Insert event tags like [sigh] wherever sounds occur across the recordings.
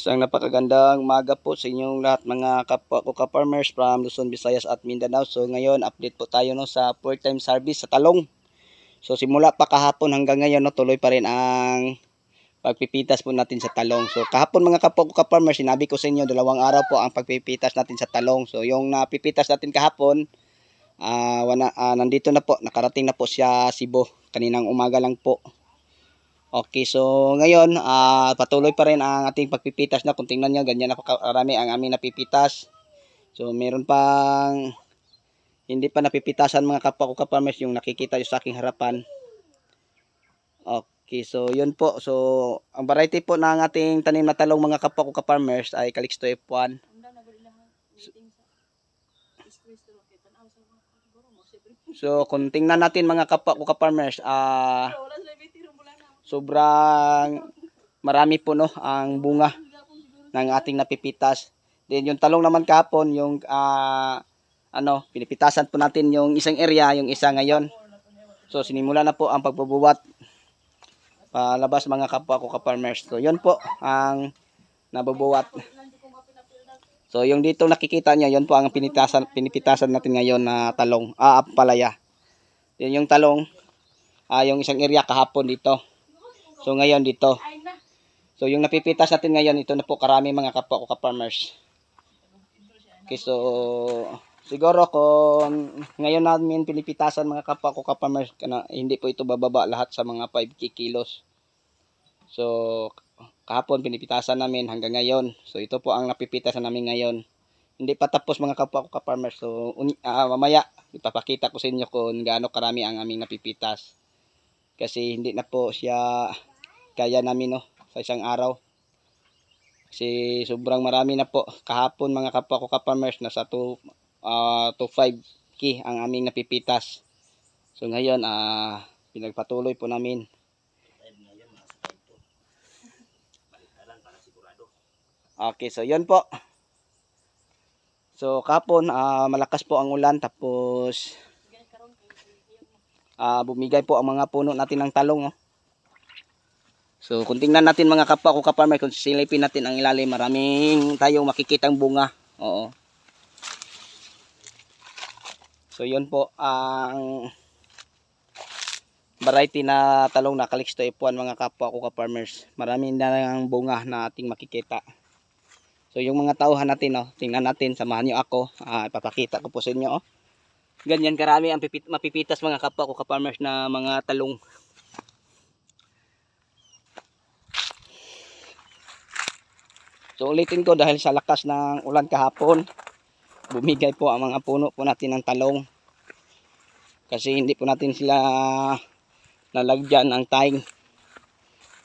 Isang napakagandang umaga po sa inyong lahat mga kapwa ko ka-farmers from Luzon, Visayas at Mindanao. So ngayon update po tayo no sa four time service sa talong. So simula pa kahapon hanggang ngayon no tuloy pa rin ang pagpipitas po natin sa talong. So kahapon mga kapwa ko ka-farmers, sinabi ko sa inyo dalawang araw po ang pagpipitas natin sa talong. So yung napipitas natin kahapon, ah wana, ah, nandito na po, nakarating na po siya Cebu. Kaninang umaga lang po. Okay, so ngayon, ah patuloy pa rin ang ating pagpipitas na. Kung tingnan nyo, ganyan na karami ang aming napipitas. So meron pang hindi pa napipitasan mga kapwa ko yung nakikita yung sa aking harapan. Okay, so yun po. So ang variety po ng ating tanim na talong mga kapwa ko ka-farmers ay Calixto F1. So kung tingnan natin mga kapwa ko ka-farmers, ah sobrang marami po no ang bunga ng ating napipitas. Then yung talong naman kahapon, yung ah, ano, pinipitasan po natin yung isang area, yung isa ngayon. So sinimula na po ang pagbubuwat palabas mga kapwa ko ka-farmers. So yun po ang nabubuwat. So yung dito nakikita niyo, yun po ang pinitasan, pinipitasan natin ngayon na talong, ah, palaya. Yun yung talong, ah, yung isang area kahapon dito. So ngayon dito. So yung napipitas natin ngayon, ito na po karami mga kapwa ko ka-farmers. Okay, so siguro kung ngayon namin pinipitasan mga kapwa ko ka-farmers, hindi po ito bababa lahat sa mga 5 kilos. So kahapon pinipitasan namin hanggang ngayon. So ito po ang napipitasan namin ngayon. Hindi pa tapos mga kapwa ko ka-farmers. So ah, mamaya ipapakita ko sa inyo kung gaano karami ang aming napipitas. Kasi hindi na po siya kaya namin no sa isang araw. Kasi sobrang marami na po. Kahapon mga kapwa ko ka-farmers nasa 2 uh, to 5 ki ang aming napipitas. So ngayon ah pinagpatuloy po namin. Okay, so yun po. So kapon ah, malakas po ang ulan tapos ah, bumigay po ang mga puno natin ng talong. Oh. So kung tingnan natin mga kapwa ko kaparmer, kung silipin natin ang ilalim, maraming tayong makikitang bunga. Oo. So yun po ang variety na talong na Calixto F1 mga kapwa ko ka-farmers. Marami na ang bunga na ating makikita. So yung mga tauhan natin, oh, tingnan natin, samahan nyo ako. Ah, ipapakita ko po sa inyo. Oh. Ganyan karami ang pipit, mapipitas mga kapwa ko ka-farmers na mga talong. So ulitin ko dahil sa lakas ng ulan kahapon, bumigay po ang mga puno po natin ng talong. Kasi hindi po natin sila lalagyan ng taing.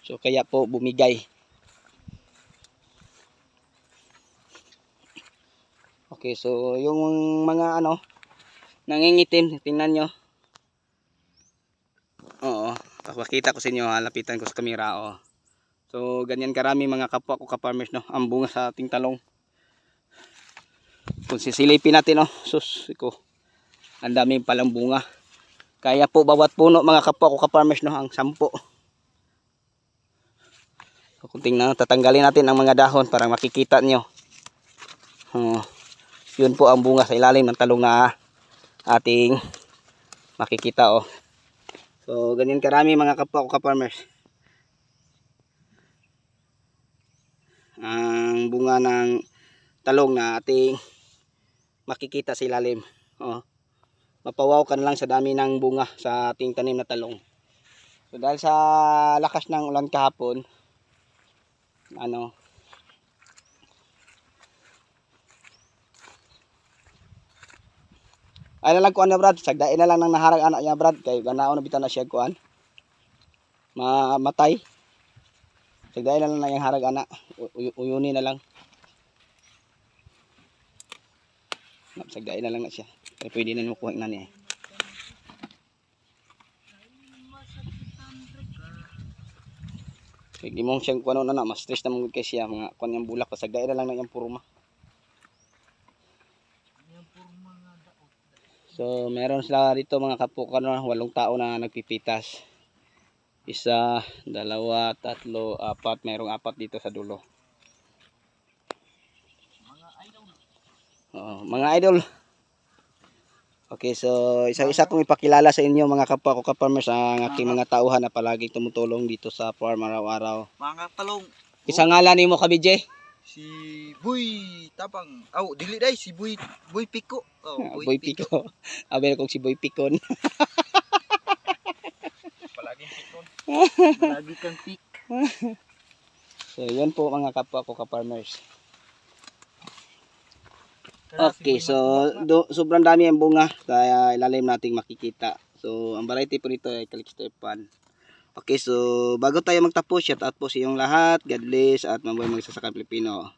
So kaya po bumigay. Okay, so yung mga ano, nangingitim, tingnan nyo. Oo, papakita ko sa inyo, ha, lapitan ko sa kamera, oh. So, ganyan karami mga kapwa ko ka-farmers, no, ang bunga sa ating talong. Kung sisilipin natin, no, sus, ko, ang dami palang bunga. Kaya po bawat puno mga kapwa ko ka-farmers, no, ang sampo. So, kung tingnan, tatanggalin natin ang mga dahon para makikita nyo. Oh, yun po ang bunga sa ilalim ng talong na ating makikita, oh. So, ganyan karami mga kapwa ko ka-farmers. Ang bunga ng talong na ating makikita sa ilalim. Oh. Mapawaw ka na lang sa dami ng bunga sa ating tanim na talong. So, dahil sa lakas ng ulan kahapon, ano, ay na lang kuan na brad sagdain na lang nang naharag anak niya brad kay ganaon na bitan na siya kuan mamatay sagdain na lang na yung harag anak Uy- uyuni na lang sagdain na lang na siya kaya pwede na mo kuha na niya Sige mong siyang kuano na na, mas stress na mong kay siya, mga kuan yung bulak, pasagdain na lang na yung purma. So, meron sila dito mga kapukan, no, walong tao na nagpipitas isa, dalawa, tatlo, apat. Merong apat dito sa dulo. Mga idol. Oo, mga idol. Okay, so isa-isa kong ipakilala sa inyo mga kapwa ko ka-farmers ang aking mga tauhan na palaging tumutulong dito sa farm araw-araaraw. Mga talong. Isang ngalan nimo ka BJ? Si Boy Tapang. Aw, oh, dili dai si Boy Boy Pico. Oh, Boy, Boy Pico. Pico. [laughs] Abel kong si Boy Picon. [laughs] Palagi kang pick. So, yun po mga kapwa ko ka-farmers. Okay, so do, sobrang dami ang bunga kaya ilalim nating makikita. So, ang variety po nito ay Calixto F1. Okay, so bago tayo magtapos, shout out po sa inyong lahat. God bless at mabuhay magsasaka Pilipino.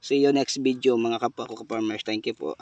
See you next video mga kapwa ko ka-farmers. Thank you po.